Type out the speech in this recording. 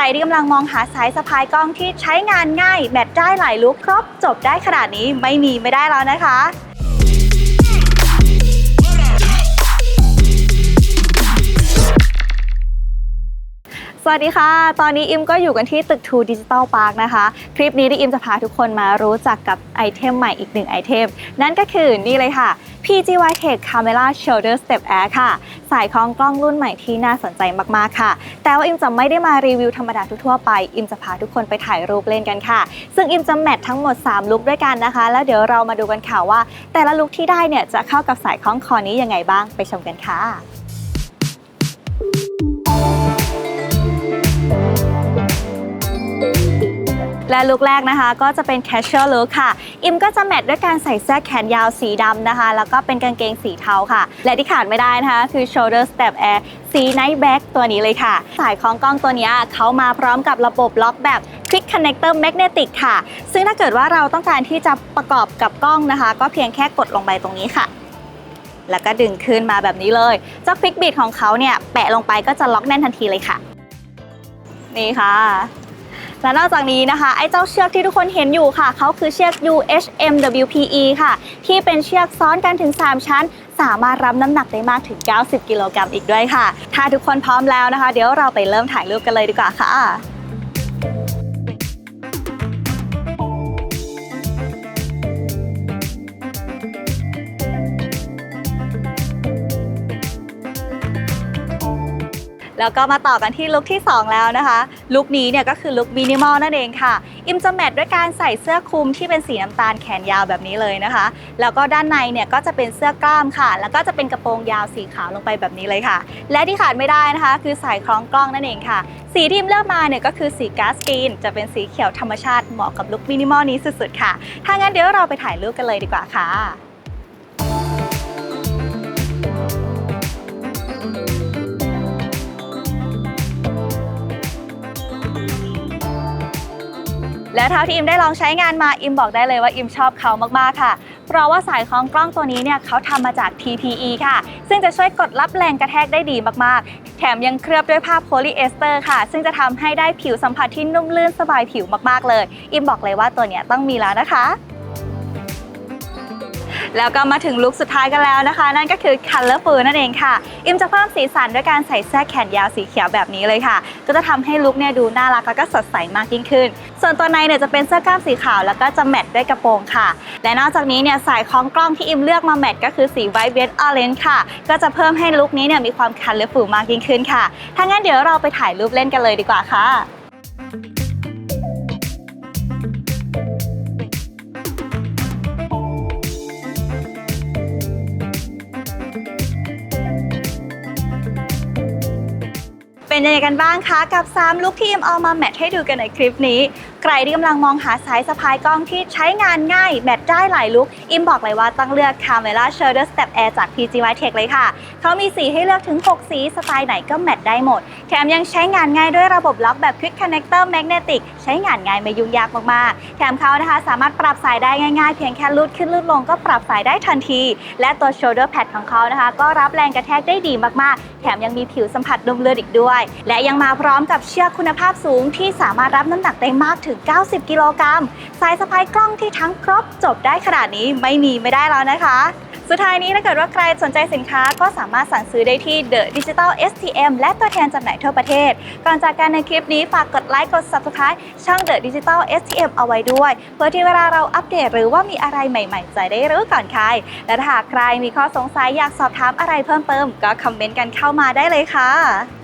รที่กำลังมองหาสายสะพายกล้องที่ใช้งานง่าย แบตได้หลายลุกครบจบได้ขนาดนี้ไม่มีไม่ได้แล้วนะคะสวัสดีค่ะ ตอนนี้อิมก็อยู่กันที่ตึก2 Digital Park นะคะ คลิปนี้ที่อิมจะพาทุกคนมารู้จักกับไอเทมใหม่อีกหนึ่งไอเทม นั่นก็คือนี่เลยค่ะ PGY Tech Camera Shoulder Step Air ค่ะ สายคล้องกล้องรุ่นใหม่ที่น่าสนใจมากๆค่ะ แต่ว่าอิมจะไม่ได้มารีวิวธรรมดาทั่วๆไป อิมจะพาทุกคนไปถ่ายรูปเล่นกันค่ะ ซึ่งอิมจะแมททั้งหมด 3 ลุคด้วยกันนะคะ แล้วเดี๋ยวเรามาดูกันค่ะว่า แต่ละลุคที่ได้เนี่ยจะเข้ากับสายคล้องคอนี้ยังไงบ้างไปชมกันค่ะ และลุคแรกนะคะ ก็จะเป็น casual look ค่ะ อิมก็จะแมทด้วยการใส่เสื้อแขนยาวสีดำนะคะ แล้วก็เป็นกางเกงสีเทาค่ะ และที่ขาดไม่ได้นะคะ คือ shoulder step air สี night back ตัวนี้เลยค่ะ สายคล้องกล้องตัวนี้เขามาพร้อมกับระบบล็อกแบบ quick connector magnetic ค่ะ ซึ่งถ้าเกิดว่าเราต้องการที่จะประกอบกับกล้องนะคะ ก็เพียงแค่กดลงไปตรงนี้ค่ะ แล้วก็ดึงขึ้นมาแบบนี้เลยเจ้า quick bit ของเขาเนี่ยแปะลงไปก็จะล็อกแน่นทันทีเลยค่ะ นี่ค่ะ และนอกจากนี้นะคะ ไอ้เจ้าเชือกที่ทุกคนเห็นอยู่ค่ะ เขาคือเชือก UHMWPE ค่ะ ที่เป็นเชือกซ้อนกันถึง 3 ชั้น สามารถรับน้ำหนักได้มากถึง 90 กิโลกรัมอีกด้วยค่ะ ถ้าทุกคนพร้อมแล้วนะคะ เดี๋ยวเราไปเริ่มถ่ายรูปกันเลยดีกว่าค่ะ แล้วก็มาต่อกันที่ลุคที่ 2 แล้วนะคะ ลุคนี้เนี่ยก็คือลุคมินิมอลนั่นเองค่ะ อิมจะแมทด้วยการใส่เสื้อคลุมที่เป็นสีน้ำตาลแขนยาวแบบนี้เลยนะคะ แล้วก็ด้านในเนี่ยก็จะเป็นเสื้อกล้ามค่ะ แล้วก็จะเป็นกระโปรงยาวสีขาวลงไปแบบนี้เลยค่ะ และที่ขาดไม่ได้นะคะ คือสายคล้องกล้องนั่นเองค่ะ สีที่อิมเลือกมาเนี่ยก็คือสีกาซกรีน จะเป็นสีเขียวธรรมชาติเหมาะกับลุคมินิมอลนี้สุดๆค่ะ ถ้างั้นเดี๋ยวเราไปถ่ายรูปกันเลยดีกว่าค่ะ และเท่าที่อิมได้ลองใช้งานมาอิมบอกได้เลยว่าอิมชอบเขามากๆค่ะ เพราะว่าสายคล้องกล้องตัวนี้เนี่ยเขาทำมาจาก TPE ค่ะ ซึ่งจะช่วยกดรับแรงกระแทกได้ดีมากๆ แถมยังเคลือบด้วยผ้าโพลีเอสเตอร์ค่ะ ซึ่งจะทำให้ได้ผิวสัมผัสที่นุ่มลื่นสบายผิวมากๆเลย อิมบอกเลยว่าตัวเนี้ยต้องมีแล้วนะคะ แล้วก็มาถึงลุคสุดท้ายกันแล้วนะคะ นั่นก็คือ Colorful นั่นเองค่ะ อิมจะเพิ่มสีสันด้วยการใส่เสื้อแขนยาวสีเขียวแบบนี้เลยค่ะ ก็จะทำให้ลุคเนี่ยดูน่ารักแล้วก็สดใสมากยิ่งขึ้น ส่วนตัวในเนี่ยจะเป็นเสื้อกล้ามสีขาวแล้วก็จะแมทด้วยกระโปรงค่ะ และนอกจากนี้เนี่ยสายคล้องกล้องที่อิมเลือกมาแมทก็คือสี White Red Orange ค่ะ ก็จะเพิ่มให้ลุคนี้เนี่ยมีความ Colorful มากยิ่งขึ้นค่ะถ้างั้นเดี๋ยวเราไปถ่ายรูปเล่นกันเลยดีกว่าค่ะ เป็นยังไงกันบ้างคะ กับ 3 ลุคที่อิมเอามาแมทให้ดูกันในคลิปนี้ใครที่กำลังมองหาสายสะพายกล้องที่ใช้งานง่ายแมทได้หลายลุคอิมบอกเลยว่าต้องเลือก Camera Shoulder Step Air จาก PGY Tech เลยค่ะ เขามีสีให้เลือกถึง 6 สีสไตล์ไหนก็แมทได้หมด แถมยังใช้งานง่ายด้วยระบบล็อกแบบ Quick Connector Magnetic ใช้งานง่ายไม่ยุ่งยากมากๆ แถมเขานะคะสามารถปรับสายได้ง่ายๆ เพียงแค่ลูดขึ้นลูดลงก็ปรับสายได้ทันที และตัว Shoulder Pad ของเขานะคะ ก็รับแรงกระแทกได้ดีมากๆ แถมยังมีผิวสัมผัสนุ่มลื่นอีกด้วย และยังมาพร้อมกับเชือกคุณภาพสูงที่สามารถรับน้ำหนักได้มากถึง90 กิโลกรัม สายสะพายกล้องที่ทั้งครบจบได้ขนาดนี้ไม่มีไม่ได้แล้วนะคะ สุดท้ายนี้ถ้าเกิดว่าใครสนใจสินค้าก็สามารถสั่งซื้อได้ที่ The Digital STM และตัวแทนจำหน่ายทั่วประเทศ ก่อนจากการในคลิปนี้ฝากกดไลค์กด Subscribe ช่อง The Digital STM เอาไว้ด้วย เพื่อที่เวลาเราอัปเดตหรือว่ามีอะไรใหม่ ๆ จะได้รู้ก่อนใคร และถ้าหากใครมีข้อสงสัยอยากสอบถามอะไรเพิ่มเติมก็คอมเมนต์กันเข้ามาได้เลยค่ะ